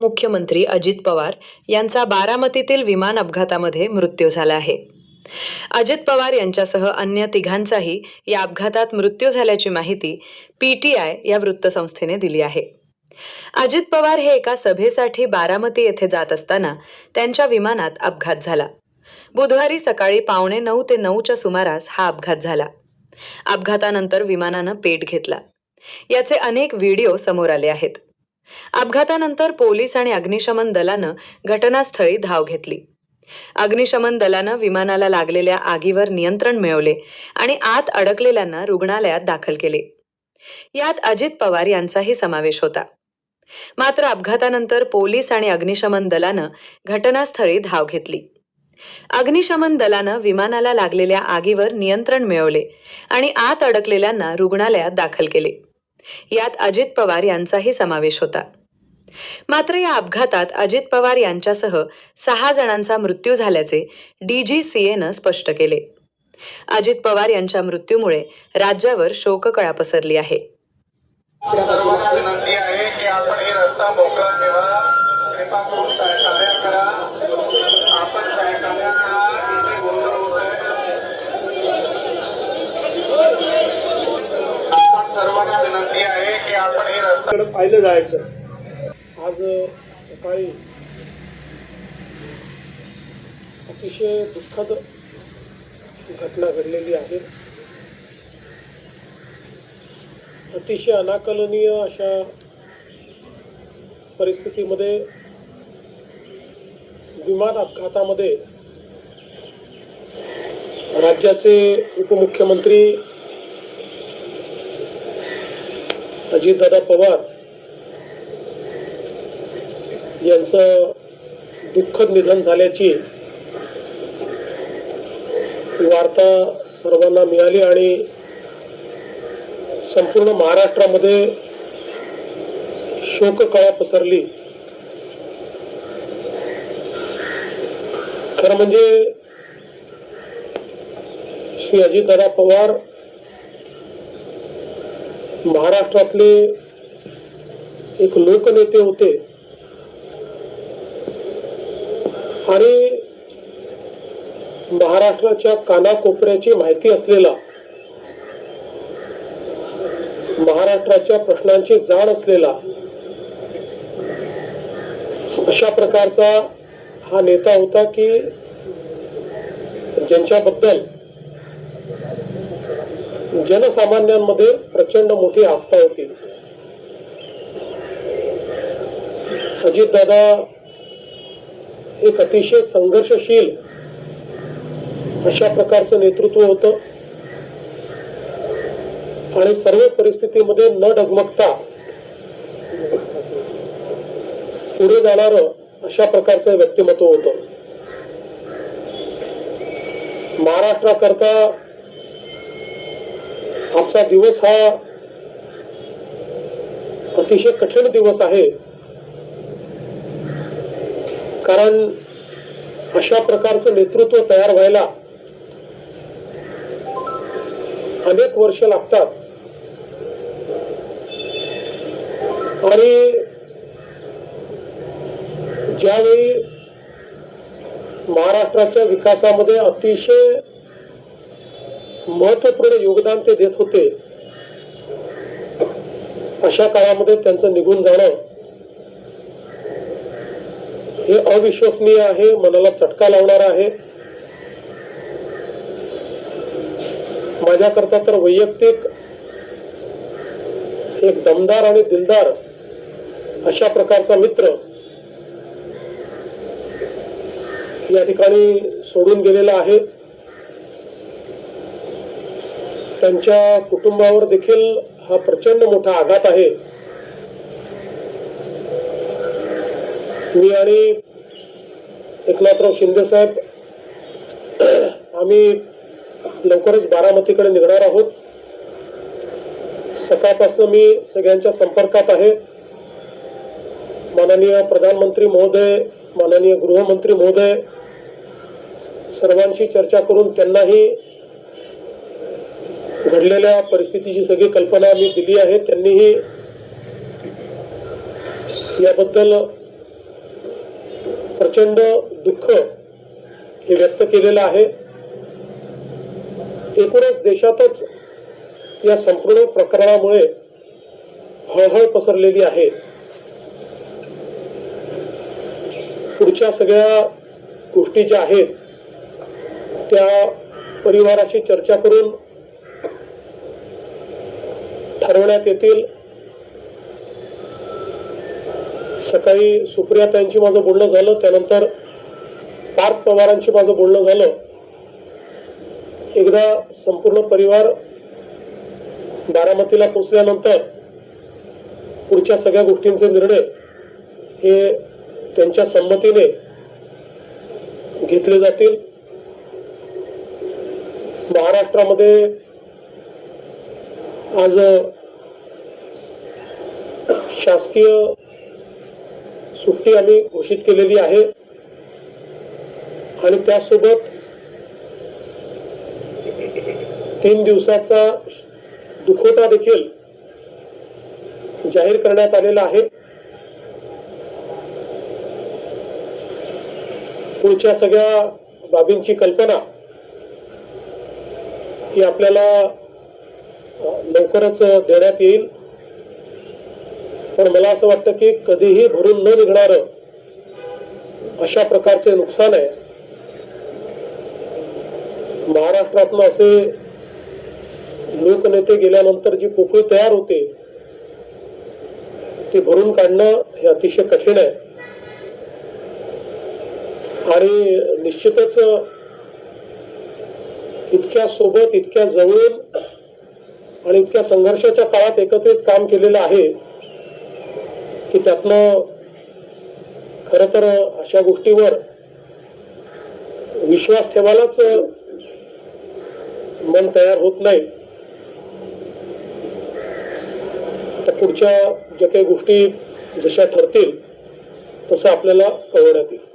मुख्यमंत्री अजित पवार यांचा बारामतीतील विमान अपघातामध्ये मृत्यू झाला आहे. अजित पवार यांच्यासह अन्य तिघांचाही या अपघातात मृत्यू झाल्याची माहिती पी टी आय या वृत्तसंस्थेने दिली आहे. अजित पवार हे एका सभेसाठी बारामती येथे जात असताना त्यांच्या विमानात अपघात झाला. बुधवारी सकाळी पावणे नऊ ते नऊच्या सुमारास हा अपघात झाला. अपघातानंतर विमानानं पेट घेतला. याचे अनेक व्हिडिओ समोर आले आहेत. अपघातानंतर पोलीस आणि अग्निशमन दलानं घटनास्थळी धाव घेतली. अग्निशमन दलानं विमानाला लागलेल्या आगीवर नियंत्रण मिळवले आणि आत अडकलेल्यांना रुग्णालयात दाखल केले. यात अजित पवार यांचाही समावेश होता. मात्र अपघातानंतर पोलीस आणि अग्निशमन दलानं घटनास्थळी धाव घेतली. अग्निशमन दलानं विमानाला लागलेल्या आगीवर नियंत्रण मिळवले आणि आत अडकलेल्यांना रुग्णालयात दाखल केले. यात अजित पवार यांचाही समावेश होता. मात्र या अपघातात अजित पवार यांच्यासह सहा जणांचा मृत्यू झाल्याचे डीजीसीएनं स्पष्ट केले. अजित पवार यांच्या मृत्यूमुळे राज्यावर शोककळा पसरली आहे. विनंती आहे की आपण ही रस्ता मोकळा ठेवा कृपा करून कडे पाहिलं जायचं. आज सकाळी अतिशय दुःखद घटना घडलेली आहे. अतिशय अनाकलनीय अशा परिस्थितीमध्ये विमान अपघातामध्ये राज्याचे उपमुख्यमंत्री अजितदादा पवार यांचं दुःखद निधन झाल्याची वार्ता सर्वांना मिळाली आणि संपूर्ण महाराष्ट्रामध्ये शोककळा पसरली. खरं म्हणजे श्री अजितदादा पवार महाराष्ट्रातले एक लोकनेते होते. आणि महाराष्ट्राच्या कानाकोपऱ्याची माहिती असलेला महाराष्ट्राच्या प्रश्नांची जाण असलेला अशा प्रकारचा हा नेता होता की ज्यांच्याबद्दल जनसामान्यांमध्ये प्रचंड मोठी आस्था होती. अजितदादा एक अतिशय संघर्षशील अशा प्रकारचं नेतृत्व होतं. आणि सर्व परिस्थितीमध्ये न डगमगता पुढे जाणार अशा प्रकारचं व्यक्तिमत्व होतं. महाराष्ट्राकरता आजचा दिवस हा अतिशय कठीण दिवस आहे. कारण अशा प्रकारचं नेतृत्व तयार व्हायला अनेक वर्ष लागतात. आणि ज्यावेळी महाराष्ट्राच्या विकासामध्ये अतिशय महत्त्वपूर्ण योगदान ते देत होते. अशा काळामध्ये त्यांचं निघून जाणं हे अविश्वसनीय आहे मनाला चटका लावणार आहे. माझ्याकरता तर वैयक्तिक एक दमदार आणि दिलदार अशा प्रकारचा मित्र या ठिकाणी सोडून गेलेला आहे. त्यांच्या कुटुंबावर देखील हा प्रचंड मोठा आघात आहे. मी आणि एकनाथराव शिंदे साहेब आम्ही लवकरच बारामतीकडे निघणार आहोत. सकाळपासून मी सगळ्यांच्या संपर्कात आहे. माननीय प्रधानमंत्री महोदय माननीय गृहमंत्री महोदय सर्वांशी चर्चा करून त्यांनाही घडलेल्या परिस्थितीची सगळी कल्पना मी दिली आहे. त्यांनीही याबद्दल प्रचंड दुःख हे व्यक्त केलेलं आहे. एकूणच देशातच या संपूर्ण प्रकरणामुळे हळहळ पसरलेली आहे. पुढच्या सगळ्या गोष्टी ज्या आहेत त्या परिवाराशी चर्चा करून ठरवण्यात येतील. सकाळी सुप्रियाताईंशी माझं बोलणं झालं त्यानंतर पार्थ पवारांशी माझं बोलणं झालं. एकदा संपूर्ण परिवार बारामतीला पोचल्यानंतर पुढच्या सगळ्या गोष्टींचे निर्णय हे त्यांच्या संमतीने घेतले जातील. महाराष्ट्रामध्ये आज शासकीय सुट्टी आम्ही घोषित केलेली आहे. आणि त्यासोबत तीन दिवसाचा दुखवटा देखील जाहीर करण्यात आलेला आहे. पुढच्या सगळ्या बाबींची कल्पना ही आपल्याला लवकरच देण्यात येईल. पण मला असं वाटतं की कधीही भरून न निघणार अशा प्रकारचे नुकसान आहे. महाराष्ट्रातनं असे लोकनेते गेल्यानंतर जी पोकळी तयार होते ती भरून काढणं हे अतिशय कठीण आहे. आणि निश्चितच इतक्या सोबत इतक्या जवळून आणि इतक्या संघर्षाच्या काळात एकत्रित काम केलेलं आहे. की त्यातलं खर तर अशा गोष्टीवर विश्वास ठेवायलाच मन तयार होत नाही. तर पुढच्या ज्या काही गोष्टी जशा ठरतील तसं आपल्याला कळवण्यात येईल.